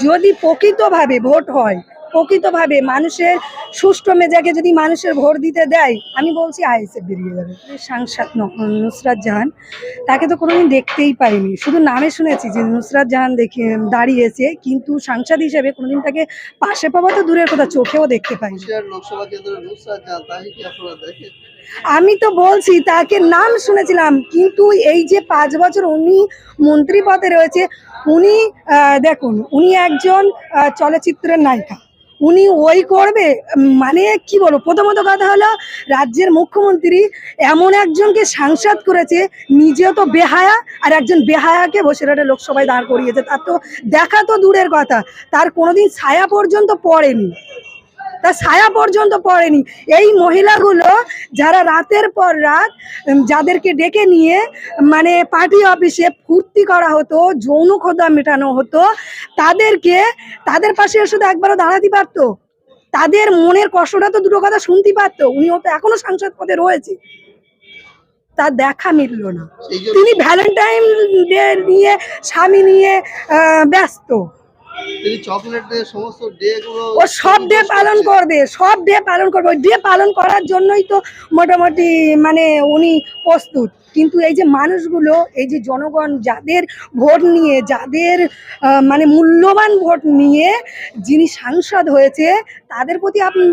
যদি প্রকৃতভাবে ভোট হয় প্রকৃতভাবে মানুষের সুষ্ঠু মেজাকে যদি মানুষের ভোট দিতে দেয় আমি বলছি আইএসএফ বেরিয়ে যাবে। সাংসদ নুসরাত জাহান তাকে তো কোনোদিন দেখতেই পাইনি। শুধু নামে শুনেছি যে নুসরাত জাহান দেখে দাঁড়িয়েছে কিন্তু সাংসদ হিসেবে কোনোদিন তাকে পাশে পাওয়া তো দূরের কথা চোখেও দেখতে দেখেন? আমি তো বলছি তাকে নাম শুনেছিলাম কিন্তু এই যে পাঁচ বছর উনি মন্ত্রী পদে রয়েছে উনি আহ, দেখুন উনি একজন চলচ্চিত্রের নায়িকা। উনি ওই করবে মানে কি বলব? প্রথমত কথা হলো, রাজ্যের মুখ্যমন্ত্রী এমন একজনকে সাংসদ করেছে, নিজেও তো বেহায়া, আর একজন বেহায়াকে বসে বসিরহাটে লোকসভায় দাঁড় করিয়েছে। তার তো দেখা তো দূরের কথা, তার কোনোদিন ছায়া পর্যন্ত পড়েনি। তার ছায়া পর্যন্ত পড়েনি। এই মহিলাগুলো যারা রাতের পর রাত যাদেরকে ডেকে নিয়ে মানে পার্টি অফিসে ফুর্তি করা হতো যৌন খোদা মেটানো হতো তাদেরকে তাদের পাশে শুধু একবারও দাঁড়াতে পারতো। তাদের মনের কষ্টটা তো দুটো কথা শুনতে পারতো। উনিও তো এখনও সাংসদ পদে রয়েছে। তার দেখা মিলল না। তিনি ভ্যালেন্টাইন ডে নিয়ে স্বামী নিয়ে ব্যস্ত। তিনি চকলেট দিয়ে সমস্ত ডে গুলো ও সব ডে পালন করবে সব ডে পালন করবে। ডে পালন করার জন্যই তো মোটামুটি মানে উনি প্রস্তুত। কিন্তু এই যে মানুষগুলো এই যে জনগণ যাদের ভোট নিয়ে যাদের মানে মূল্যবান ভোট নিয়ে যিনি সাংসদ হয়েছে তাদের প্রতি আপনি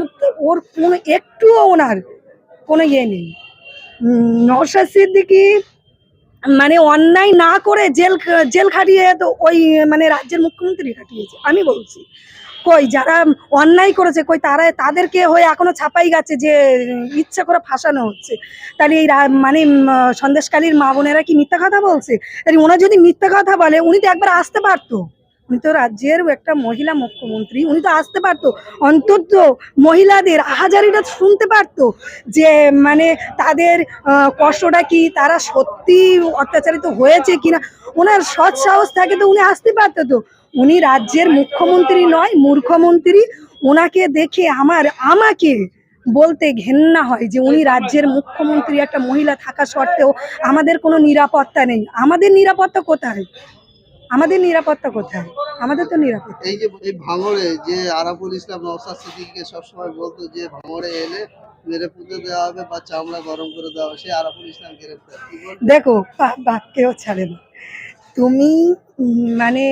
ওর কোনো একটুও ওনার কোনো ইয়ে নেই। নওশাদ সিদ্দিকি মানে অন্যায় না করে জেল জেল খাটিয়ে তো ওই মানে রাজ্যের মুখ্যমন্ত্রী খাটিয়েছে। আমি বলছি, কই যারা অন্যায় করেছে, কই তারা, তাদেরকে হয়ে এখনও ছাপাই গেছে যে ইচ্ছা করে ফাঁসানো হচ্ছে। তাহলে এই মানে সন্দেশকালীর মা বোনেরা কি মিথ্যা কথা বলছে? তাহলে ওনার যদি মিথ্যা কথা বলে, উনি তো একবার আসতে পারতো। উনি তো রাজ্যের একটা মহিলা মুখ্যমন্ত্রী, উনি তো আসতে পারতো, অন্তত মহিলাদের আহাজারিটা শুনতে পারতো যে মানে তাদের কষ্টটা কি, তারা সত্যি অত্যাচারিত হয়েছে কিনা। ওনার সৎ সাহস থাকে তো উনি আসতে পারতো তো। উনি রাজ্যের মুখ্যমন্ত্রী নয় মূর্খমন্ত্রী ওনাকে দেখে আমার, আমাকে বলতে ঘেন্না হয় যে, উনি রাজ্যের মুখ্যমন্ত্রী, একটা মহিলা থাকা সত্ত্বেও আমাদের কোনো নিরাপত্তা নেই। আমাদের নিরাপত্তা কোথায়? আমাদের নিরাপত্তা কোথায়? আমাদের তো নিরাপত্তা। এই যে এই ভাঙড়ে যে আরাফুল ইসলাম নওসাদ সিদ্দিকীকে সবসময় বলতো যে ভাঙড়ে এলে মেরে পুঁতে দেওয়া হবে বা চামড়া গরম করে দেওয়া হবে সেই আরাফুল ইসলাম গ্রেফতার দেখো বাক্যেও ছাড়ে না। তুমি মানে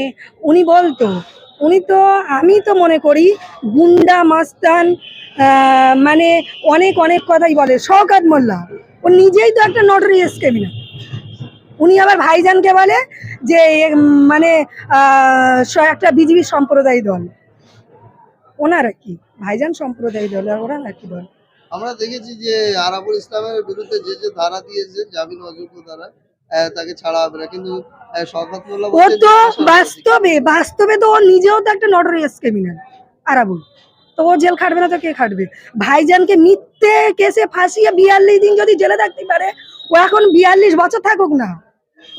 উনি বলতো উনি তো আমি তো মনে করি গুন্ডা মাস্তান মানে অনেক অনেক কথাই বলে। শওকাত মোল্লা। ও নিজেই তো একটা নটরিয়াস ক্রিমিনাল উনি আবার ভাইজানকে বলে যে মানে একটা বিজেপি সম্প্রদায় দল। ওনারা কি? ভাইজান সম্প্রদায় দল আর ওরা কি দল? আমরা দেখেছি যে আরাবুল ইসলামের বিরুদ্ধে যে যে ধারা দিয়েছে জামিন অযোগ্য ধারা তাকে ছাড়া হবে না। কিন্তু ও তো বাস্তবে বাস্তবে তো ও নিজেও তো একটা নটরিয়াস ক্রিমিনাল আরাবুল। তো ও জেল খাটবে না তো কে খাটবে? ভাইজানকে মিথ্যে কেসে ফাঁসিয়ে বিয়াল্লিশ দিন যদি জেলে থাকতে পারে ও এখন বিয়াল্লিশ বছর থাকুক না।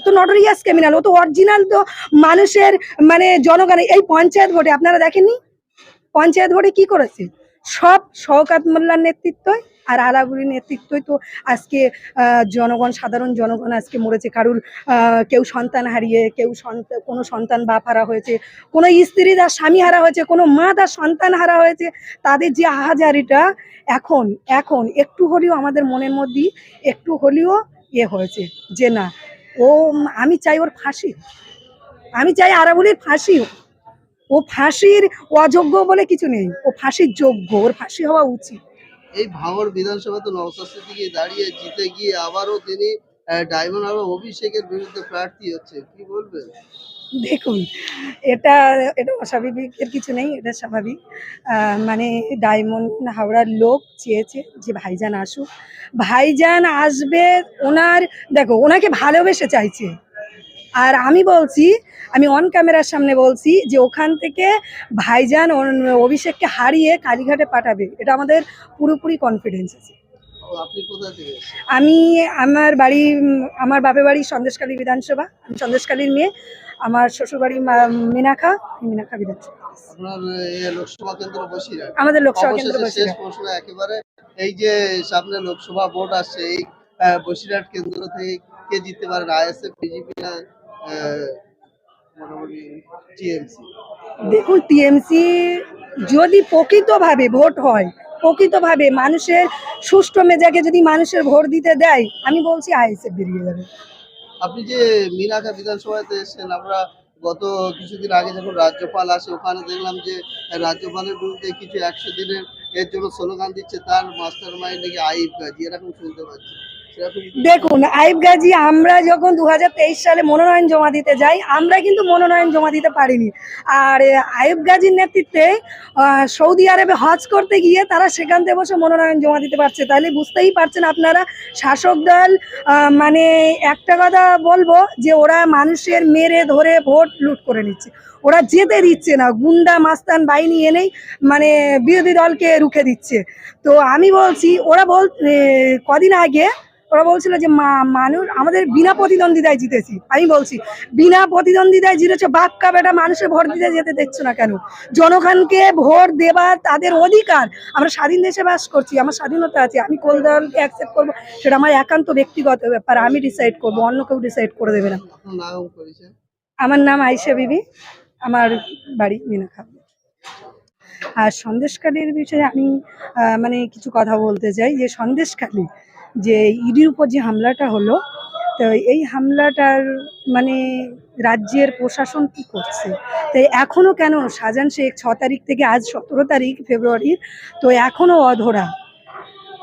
তো নটরিয়াস ক্রিমিনাল ও তো অরিজিনাল তো মানুষের মানে জনগণের, এই পঞ্চায়েত ভোটে আপনারা দেখেননি? পঞ্চায়েত ভোটে কি করেছে? সব শওকাত মোল্লার নেতৃত্বই আর আলাগুড়ির নেতৃত্বই তো আজকে জনগণ, সাধারণ জনগণ আজকে মরেছে কারুর কেউ সন্তান হারিয়ে, কেউ সন্তান কোনো সন্তান বাপ হারা হয়েছে, কোনো স্ত্রী তার স্বামী হারা হয়েছে, কোনো মা তার সন্তান হারা হয়েছে, তাদের যে আহাজারিটা এখন এখন একটু হলেও আমাদের মনের মধ্যে, একটু হলেও এ হয়েছে যে না, ও, আমি চাই ওর ফাঁসি, আমি চাই আরাবুলির ফাঁসি। ও ফাঁসির অযোগ্য বলে কিছু নেই। ও ফাঁসির যোগ্য ওর ফাঁসি হওয়া উচিত। এই ভাঙড় বিধানসভা তো নওসাদ সিদ্দিকী দাঁড়িয়ে জিতে গিয়ে আবারও তিনি ডায়মন্ড হারবার অভিষেকের বিরুদ্ধে প্রার্থী হচ্ছে। কি বলবেন? দেখুন এটা এটা অস্বাভাবিকের কিছু নেই এটা স্বাভাবিক। মানে ডায়মন্ড হাওড়ার লোক চেয়েছে যে ভাইজান আসুক। ভাইজান আসবে ওনার দেখো ওনাকে ভালোবেসে চাইছে। আর আমি বলছি আমি অন ক্যামেরার সামনে বলছি যে ওখান থেকে ভাইজান অভিষেককে হারিয়ে কালীঘাটে পাঠাবে। এটা আমাদের পুরোপুরি কনফিডেন্স আছে? আমি আমার বাড়ি আমার বাপের বাড়ি সন্দেশকালী বিধানসভা। আমি সন্দেশকালীর মেয়ে। আমার শ্বশুরবাড়ি মিনাখা। মিনাখা বিধানসভা। লোকসভা কেন্দ্র বসিরহাট। আমাদের লোকসভা কেন্দ্র শেষ প্রশ্ন একেবারে এই যে সামনে লোকসভা ভোট আসছে এই বসিরহাট কেন্দ্র থেকে কে জিততে পারেন আইএসএফ বিজেপি দেখুন টিএমসি যদি প্রকৃতভাবে ভোট হয় প্রকৃতভাবে মানুষের সুষ্ঠু মেজাকে যদি মানুষের ভোট দিতে দেয় আমি বলছি আইএসএফ বেরিয়ে যাবে। আপনি যে মিনাখা বিধানসভাতে এসেছেন আমরা গত কিছুদিন আগে যখন রাজ্যপাল আসে ওখানে দেখলাম যে রাজ্যপালের বিরুদ্ধে কিছু একশো দিনের এর জন্য স্লোগান দিচ্ছে তার মাস্টার মাইন্ড নাকি আইব গাজী এরকম শুনতে পাচ্ছি। দেখুন, আইব গাজী, আমরা যখন দু হাজার তেইশ সালে মনোনয়ন জমা দিতে যাই, আমরা কিন্তু মনোনয়ন জমা দিতে পারিনি। আর আইব গাজীর নেতৃত্বে সৌদি আরবে হজ করতে গিয়ে তারা সেখান থেকে বসে মনোনয়ন জমা দিতে পারছে। তাহলে বুঝতেই পারছেন আপনারা, শাসক দল মানে একটা কথা বলব যে ওরা মানুষের মেরে ধরে ভোট লুট করে নিচ্ছে। ওরা যেতে দিচ্ছে না, গুন্ডা মাস্তান বাহিনী এনেই মানে বিরোধী দলকে রুখে দিচ্ছে। তো আমি বলছি, ওরা বল কদিন আগে ওরা বলছিল যে মা- মানুষ আমাদের বিনা প্রতিদ্বন্দ্বিতায় জিতেছি। আমি বলছি বিনা প্রতিদ্বন্দ্বিতায় জিতেছে বাক্কা বেটা মানুষের ভোট দিতে যেতে দেখছ না কেন? জনগণকে ভোট দেওয়া তাদের অধিকার। আমরা স্বাধীন দেশে বাস করছি আমার স্বাধীনতা আছে আমি কোন দলকে অ্যাকসেপ্ট করব? সেটা আমার একান্ত ব্যক্তিগত ব্যাপার আমি ডিসাইড করব অন্য কেউ ডিসাইড করে দেবে না। আমার নাম আয়েশা বিবি আমার বাড়ি মিনা মিনাখা আর সন্দেশখালির বিষয়ে আমি মানে কিছু কথা বলতে চাই যে সন্দেশখালি যে ইডির উপর যে হামলাটা হলো, তো এই হামলাটার মানে রাজ্যের প্রশাসন কি করছে? তো এখনও কেন শাহজাহান শেখ ছ তারিখ থেকে আজ সতেরো তারিখ ফেব্রুয়ারির তো এখনও অধরা।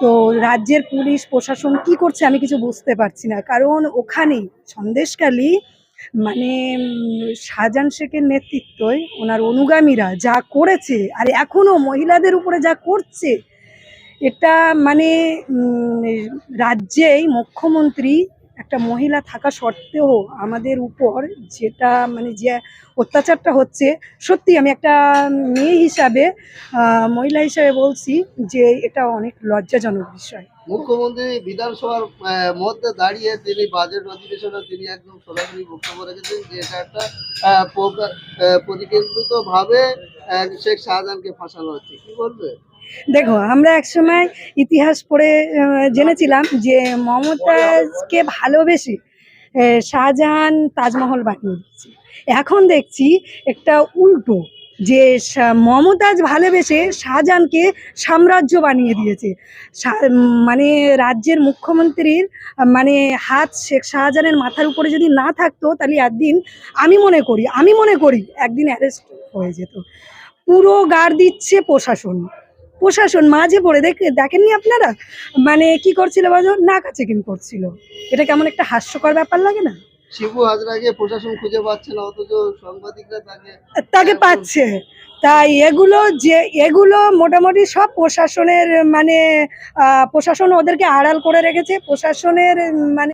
তো রাজ্যের পুলিশ, প্রশাসন কি করছে আমি কিছু বুঝতে পারছি না। কারণ ওখানে সন্দেশখালী মানে শাহজাহান শেখের নেতৃত্বই ওনার অনুগামীরা যা করেছে, আর এখনও মহিলাদের উপরে যা করছে এটা মানে রাজ্যেই মুখ্যমন্ত্রী একটা মহিলা থাকা সত্ত্বেও আমাদের উপর যেটা মানে যে অত্যাচারটা হচ্ছে, সত্যি আমি একটা মেয়ে হিসাবে মহিলা হিসাবে বলছি যে এটা অনেক লজ্জাজনক বিষয়। মুখ্যমন্ত্রী বিধানসভার মধ্যে দাঁড়িয়ে তিনি বাজেট অধিবেশনে তিনি একদম সরাসরি বক্তব্য রেখেছেন যে এটা একটা পরিকেন্দ্রিত ভাবে শেখ শাহজাহানকে ফাঁসানো হচ্ছে। কি বলবে? দেখো, আমরা একসময় ইতিহাস পড়ে জেনেছিলাম যে মমতাজকে ভালোবেসে শাহজাহান তাজমহল বানিয়ে দিচ্ছে এখন দেখছি একটা উল্টো, যে মমতাজ ভালোবেসে শাহজাহানকে সাম্রাজ্য বানিয়ে দিয়েছে। মানে রাজ্যের মুখ্যমন্ত্রীর মানে হাত শেখ শাহজাহানের মাথার উপরে যদি না থাকতো, তাহলে একদিন আমি মনে করি, আমি মনে করি একদিন অ্যারেস্ট হয়ে যেত। পুরো গার দিচ্ছে প্রশাসন। প্রশাসন মাঝে পড়ে দেখ দেখেননি আপনারা? মানে কি করছিল বলো? নাকা চেকিং করছিল। এটা কেমন একটা হাস্যকর ব্যাপার লাগে না? শিবু হাজরাকে প্রশাসন খুঁজে পাচ্ছে না অথচ সাংবাদিকরা তাকে তাকে পাচ্ছে। তাই এগুলো যে এগুলো মোটামুটি সব প্রশাসনের মানে প্রশাসন ওদেরকে আড়াল করে রেখেছে। প্রশাসনের মানে